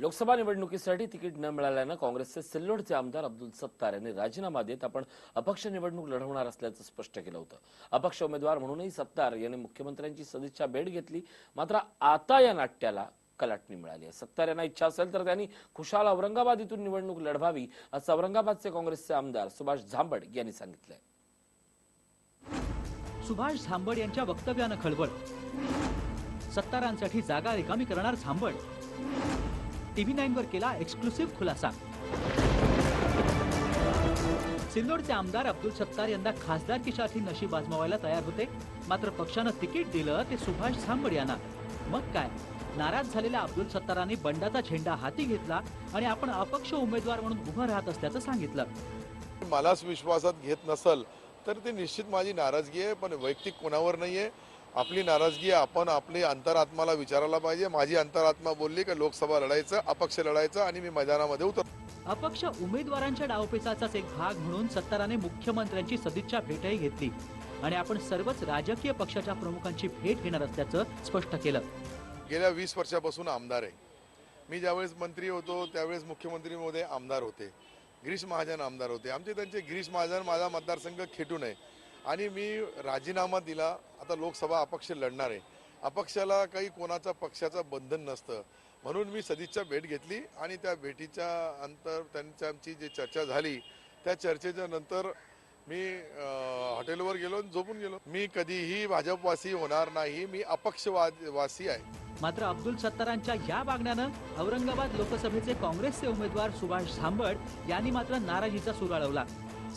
लोकसभा निवडणुकीसाठी तिकीट न मिळाल्यानं काँग्रेसचे सिल्लोडचे आमदार अब्दुल सत्तार यांनी राजीनामा देत आपण अपक्ष निवडणूक लढवणार असल्याचं स्पष्ट केलं होतं. अपक्ष उमेदवार म्हणूनही सत्तार यांनी मुख्यमंत्र्यांची सदिच्छा भेट घेतली. मात्र आता या नाट्याला कलाटणी मिळाली आहे. सत्तार यांना इच्छा असेल तर त्यांनी खुशाल औरंगाबाद इथून निवडणूक लढवावी असं औरंगाबादचे काँग्रेसचे आमदार सुभाष झांबड यांनी सांगितलंय. सुभाष झांबड यांच्या वक्तव्यानं खळबळ. सत्तारांसाठी जागा रिकामी करणार झांबड. टीव्ही नाईन वर केला एक्सक्लुसिव्ह खुलासा. सिल्लोडचे आमदार अब्दुल सत्तार यंदा खासदारकीसाठी नशीब आजमावायला तयार होते. मात्र पक्षानं तिकीट दिलं ते सुभाष झांबड यांना. मग काय? नाराज झालेल्या अब्दुल सत्तारांनी बंडाचा झेंडा हाती घेतला आणि आपण अपक्ष उमेदवार म्हणून उभं राहत असल्याचं सांगितलं. मलाच विश्वासात घेत नसल तर ते निश्चित माझी नाराजगी आहे पण वैयक्तिक कोणावर नाही आहे आपली नाराजगी आपण आपली अंतरात्माला विचारायला पाहिजे. माझी अंतरात्मा बोलली की लोकसभा लढायचं अपक्ष लढायचं आणि मी मैदानामध्ये उतर अपक्ष उमेदवारांच्या डावपेचाचाच एक भाग म्हणून सत्ताराने मुख्यमंत्र्यांची सदिच्छा भेटही घेतली. आणि आपण सर्वच राजकीय पक्षाच्या प्रमुखांची भेट घेणार असल्याचं स्पष्ट केलं. गेल्या वीस वर्षापासून आमदार आहे. मी ज्यावेळेस मंत्री होतो त्यावेळेस मुख्यमंत्रीमध्ये आमदार होते. गिरीश महाजन आमदार होते. आमचे त्यांचे गिरीश महाजन माझा मतदारसंघ खेटून आहे. आणि मी राजीनामा दिला आता लोकसभा अपक्ष लढणार आहे. अपक्षाला काही कोणाचा पक्षाचं बंधन नसतं. म्हणून मी सदिच्छा भेट घेतली आणि त्या भेटीच्या अंतर त्यांच्या आमची जी चर्चा झाली त्या चर्चेच्या नंतर मी हॉटेलवर गेलो आणि झोपून गेलो. मी कधीही भाजपवासी होणार नाही मी अपक्षवासी आहे. मात्र अब्दुल सत्तारांच्या या वागण्यानं औरंगाबाद लोकसभेचे काँग्रेसचे उमेदवार सुभाष झांबड यांनी मात्र नाराजीचा सूर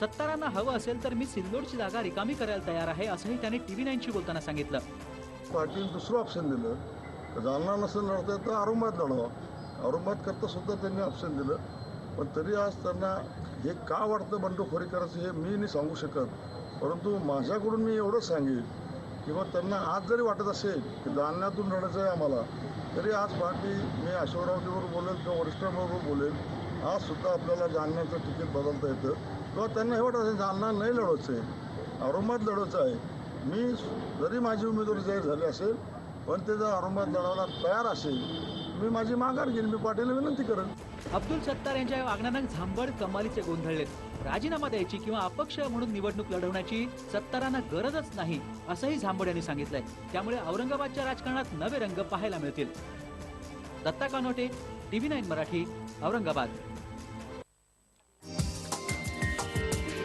सत्तारांना हवं असेल तर मी सिल्लोडची जागा रिकामी करायला तयार आहे असंही त्यांनी टीव्ही नाईनशी बोलताना सांगितलं. पार्टीने दुसरं ऑप्शन दिलं. तर जालना नसेल लढता तर औरंगाबाद लढवा. औरंगाबाद करता सुद्धा त्यांनी ऑप्शन दिलं. पण तरी आज त्यांना हे का वाटतं बंडखोरी करायचं हे मी नाही सांगू शकत. परंतु माझ्याकडून मी एवढंच सांगेन किंवा त्यांना आज जरी वाटत असेल की जालन्यातून लढायचं आहे आम्हाला तरी आज पार्टी मी अशोकरावजीबरोबर बोलेल किंवा वरिष्ठांबरोबर बोलेल. आज सुद्धा आपल्याला जालन्याचं तिकीट बदलता येतं. किंवा त्यांना हे वाटत असेल जालना नाही लढवायचं आहे औरंगाबाद लढवायचं आहे. मी जरी माझी उमेदवारी जाहीर झाली असेल पण ते जर औरंगाबाद लढवायला तयार असेल मी माझी माघार घेईन. मी पाटीलला विनंती करेन. अब्दुल सत्तार यांच्या वागण्यानं झांबड कमालीचे गोंधळलेत. राजीनामा द्यायची किंवा अपक्ष म्हणून निवडणूक लढवण्याची सत्तारांना गरजच नाही असंही झांबड यांनी सांगितलंय. त्यामुळे औरंगाबादच्या राजकारणात नवे रंग पाहायला मिळतील. Datta Kanote TV nine Marathi Aurangabad.